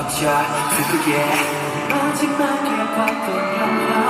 어쩔 그게 마지막에 봤던 향연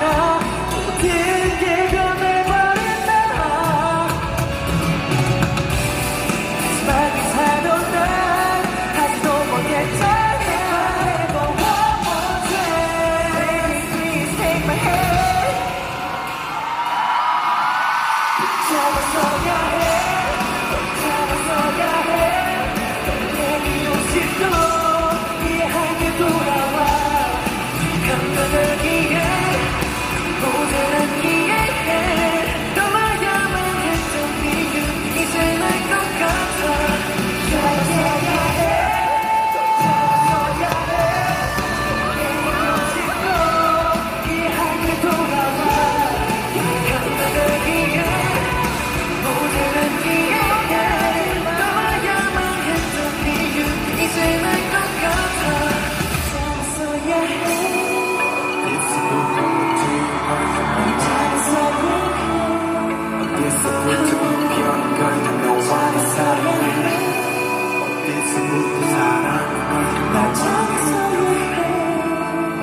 돌아와. 감당하기에 모자란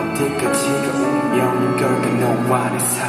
어디까지가 운명 결국 너와 내 사이